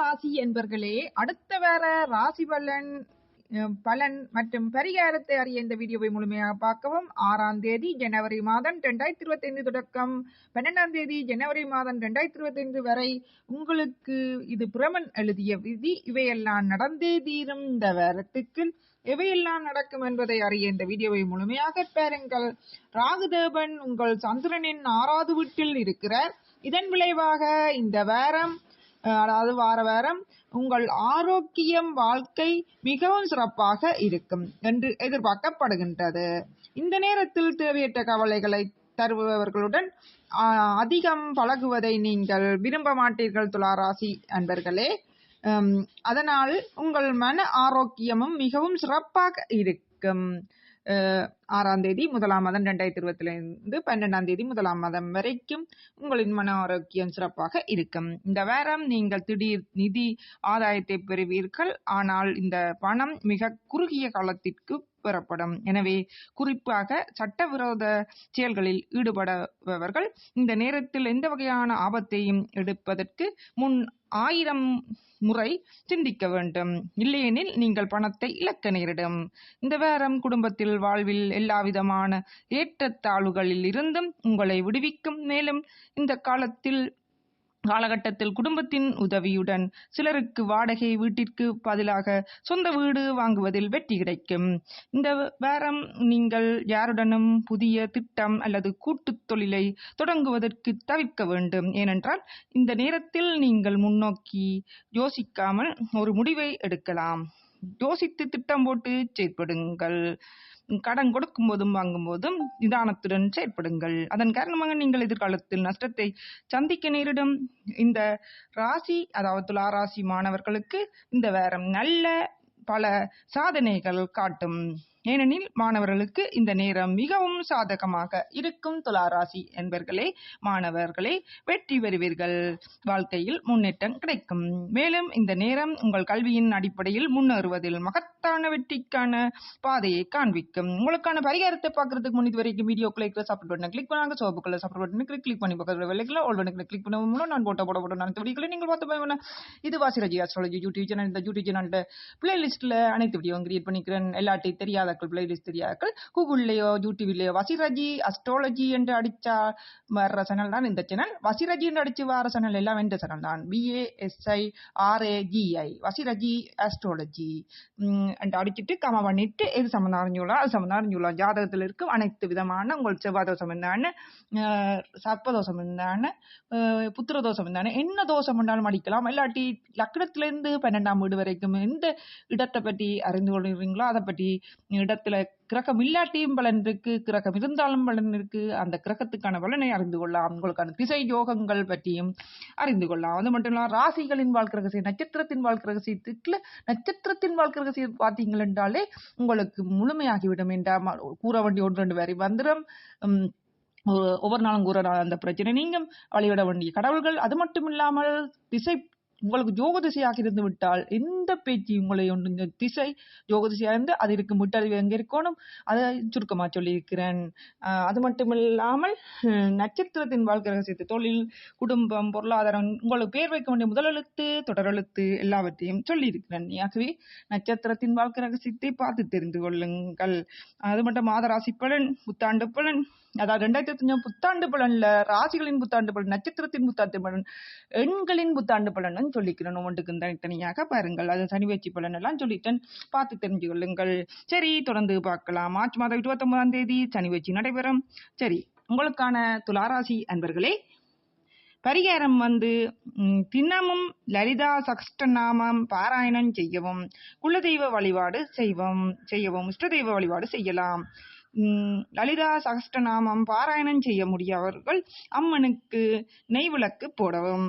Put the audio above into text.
ராசி என்பர்களே அடுத்த வேற ராசி பலன் பலன் மற்றும் பரிகாரத்தை அறிய இந்த வீடியோவை முழுமையாக பார்க்கவும். ஆறாம் தேதி ஜனவரி மாதம் ரெண்டாயிரத்தி இருபத்தி ஐந்து தொடக்கம். பன்னெண்டாம் தேதி ஜனவரி மாதம் ரெண்டாயிரத்தி இருபத்தி ஐந்து வரை உங்களுக்கு இது பிரமன் எழுதிய விதி. இவையெல்லாம் நடந்தே தீரும் இந்த வாரத்துக்கு எவையெல்லாம் நடக்கும் என்பதை அறிய இந்த வீடியோவை முழுமையாக பாருங்கள். ராகுதேவன் உங்கள் சந்திரனின் ஆறாவது வீட்டில் இருக்கிறார். இதன் விளைவாக இந்த வாரம் அதாவது வார வாரம் உங்கள் ஆரோக்கியம் வாழ்க்கை மிகவும் சிறப்பாக இருக்கும் என்று எதிர்பார்க்கப்படுகின்றது. இந்த நேரத்தில் தேவையற்ற கவலைகளை தருபவர்களுடன் அதிகம் பழகுவதை நீங்கள் விரும்ப மாட்டீர்கள் துளாராசி அன்பர்களே. அதனால் உங்கள் மன ஆரோக்கியமும் மிகவும் சிறப்பாக இருக்கும். ஆறாம் தேதி முதலாம் மாதம் ரெண்டாயிரத்தி இருபத்திலிருந்து பன்னெண்டாம் தேதி முதலாம் மாதம் வரைக்கும் உங்களின் மன ஆரோக்கியம் சிறப்பாக இருக்கும். இந்த வாரம் நீங்கள் திடீர் நிதி ஆதாயத்தை பெறுவீர்கள். ஆனால் இந்த பணம் மிக குறுகிய காலத்திற்கு பெறப்படும். எனவே குறிப்பாக சட்டவிரோத செயல்களில் ஈடுபடுபவர்கள் இந்த நேரத்தில் எந்த வகையான ஆபத்தையும் எடுப்பதற்கு முன் ஆயிரம் முறை சிந்திக்க வேண்டும். இல்லையெனில் நீங்கள் பணத்தை இழக்க நேரிடும். இந்த வாரம் குடும்பத்தில் வாழ்வில் எல்லாவிதமான ஏற்றத்தாழ்வுகளில் இருந்தும் உங்களை விடுவிக்கும். மேலும் இந்த காலத்தில் காலகட்டத்தில் குடும்பத்தின் உதவியுடன் சிலருக்கு வாடகை வீட்டிற்கு பதிலாக சொந்த வீடு வாங்குவதில் வெற்றி கிடைக்கும். இந்த வாரம் நீங்கள் யாருடனும் புதிய திட்டம் அல்லது கூட்டுத் தொழிலை தொடங்குவதற்கு தவிர்க்க வேண்டும். ஏனென்றால் இந்த நேரத்தில் நீங்கள் முன்னோக்கி யோசிக்காமல் ஒரு முடிவை எடுக்கலாம். யோசித்து திட்டம் போட்டு செயற்படுங்கள். கடன் கொடுக்கும் போதும் வாங்கும் போதும் நிதானத்துடன் செயற்படுங்கள். அதன் காரணமாக நீங்கள் எதிர்காலத்தில் நஷ்டத்தை சந்திக்க நேரிடும். இந்த ராசி அதாவது துலா ராசி மாணவர்களுக்கு இந்த வாரம் நல்ல பல சாதனைகள் காட்டும். ஏனெனில் மாணவர்களுக்கு இந்த நேரம் மிகவும் சாதகமாக இருக்கும். துளாராசி என்பர்களே மாணவர்களே வெற்றி பெறுவீர்கள். வாழ்க்கையில் முன்னேற்றம் கிடைக்கும். மேலும் இந்த நேரம் உங்கள் கல்வியின் அடிப்படையில் முன்னேறுவதில் மகத்தான வெற்றிக்கான பாதையை காண்பிக்கும். உங்களுக்கான பரிகாரத்தை பார்க்கறதுக்கு முன் இது வரைக்கும் வீடியோக்குள்ள இருக்கிற சப்போர்ட் பட்டனை கிளிக் பண்ணாங்க சோப்புக்குள்ள சப்போர்ட் பட்டனை கிளிக் பண்ணி பக்கத்தில் வெள்ளைக்கில் ஆல் பண்ணி கிளிக் பண்ண மூலம் நான் போட்டோ போட போட அனைத்து வீடியோக்களை நீங்கள் பார்த்து போய் இது வாசிரஜி அஸ்ட்ராலஜி யூடியூப் சேனல் இந்த யூடியூப் சேனல் பிளேலிஸ்ட்டில் அனைத்து வீடியோ கிரியேட் பண்ணிக்கிறேன். எல்லாத்தையும் தெரியாத தெரியாதாக்கள் பிளேலிஸ்ட் தெரியாதாக்கள் கூகுள்லேயோ யூடியூப்லேயோ வசிரஜி அஸ்ட்ராலஜி என்று அடித்தா வர்ற சேனல் தான் இந்த சேனல். வசிரஜி என்று அடிச்சு வர சேனல் எல்லாம் இந்த சேனல் தான். பிஏஎஸ்ஐ ஆர்ஏஜிஐ வசிரஜி அஸ்ட்ராலஜி என்று அடிச்சுட்டு கம பண்ணிட்டு எது சம்மந்தம் அறிஞ்சுக்கலாம் அது சம்மந்தம் அறிஞ்சுக்கலாம் ஜாதகத்தில் இருக்கும் அனைத்து விதமான உங்கள் செவ்வாய் தோஷம் இருந்தான சர்ப்பதோஷம் இருந்தான புத்திர தோஷம் இருந்தானே என்ன தோஷம் பண்ணாலும் அடிக்கலாம். இல்லாட்டி லக்னத்திலேருந்து பன்னெண்டாம் வீடு வரைக்கும் எந்த இடத்தை பற்றி அறிந்து கொள்கிறீங்களோ அதை பற்றி இடத்துல கிரகம் இல்லாட்டியும் பலன் இருக்கு கிரகம் இருந்தாலும் பலன் இருக்கு. அந்த கிரகத்துக்கான பலனை அறிந்து கொள்ளலாம். உங்களுக்கான திசை யோகங்கள் பற்றியும் அறிந்து கொள்ளலாம். அது மட்டும் இல்லாமல் ராசிகளின் வாழ்க்கை ரகசியம் நட்சத்திரத்தின் வாழ்க்கை ரகசியத்துக்குள்ள நட்சத்திரத்தின் வாழ்க்கை ரகசியம் பார்த்தீங்கள் என்றாலே உங்களுக்கு முழுமையாகிவிடும் என்றால் கூற வண்டி ஒன்று ரெண்டு வரை வந்துடும் ஒவ்வொரு நாளும் கூற அந்த பிரச்சனை. நீங்கும் வழிவிட வேண்டிய கடவுள்கள். அது மட்டும் இல்லாமல் திசை உங்களுக்கு ஜோகதிசையாக இருந்து விட்டால் எந்த பேச்சு உங்களை ஒன்று திசை ஜோகதிசையாக இருந்து அது இருக்கும் விட்டறிவு எங்கே இருக்கணும்? அதை சுருக்கமாக சொல்லியிருக்கிறேன். அது மட்டும் இல்லாமல் நட்சத்திரத்தின் வாழ்க்கை ரகசியத்தை தொழில் குடும்பம் பொருளாதாரம் உங்களுக்கு பேர் வைக்க வேண்டிய முதலெழுத்து தொடரெழுத்து எல்லாவற்றையும் சொல்லியிருக்கிறேன். ஆகவே நட்சத்திரத்தின் வாழ்க்கை ரகசியத்தை பார்த்து தெரிந்து கொள்ளுங்கள். அது மட்டும் மாத ராசி பலன் புத்தாண்டு பலன் அதாவது ரெண்டாயிரத்தி இருபத்தஞ்சு புத்தாண்டு பலன்ல ராசிகளின் புத்தாண்டு பலன் நட்சத்திரத்தின் புத்தாண்டு பலன் எண்களின் புத்தாண்டு பலன் சொல்லிக்கிறேன். ஒவ்வொன்றுக்கும் தனித்தனியாக பாருங்கள். அது சனி வச்சு பலன் எல்லாம் சொல்லிட்டேன். பார்த்து தெரிஞ்சு கொள்ளுங்கள் சரி தொடர்ந்து பார்க்கலாம். மார்ச் மாதம் இருபத்தொன்பதாம் தேதி சனி வச்சு நடைபெறும். சரி உங்களுக்கான துளாராசி அன்பர்களே பரிகாரம் வந்து தினமும் லலிதா சகஸ்டநாமம் பாராயணம் செய்யவும் குலதெய்வ வழிபாடு செய்வோம் செய்யவும் இஷ்டதெய்வ வழிபாடு செய்யலாம். லலிதா சகஸ்டநாமம் பாராயணம் செய்ய முடியாதவர்கள் அம்மனுக்கு நெய் விளக்கு போடவும்.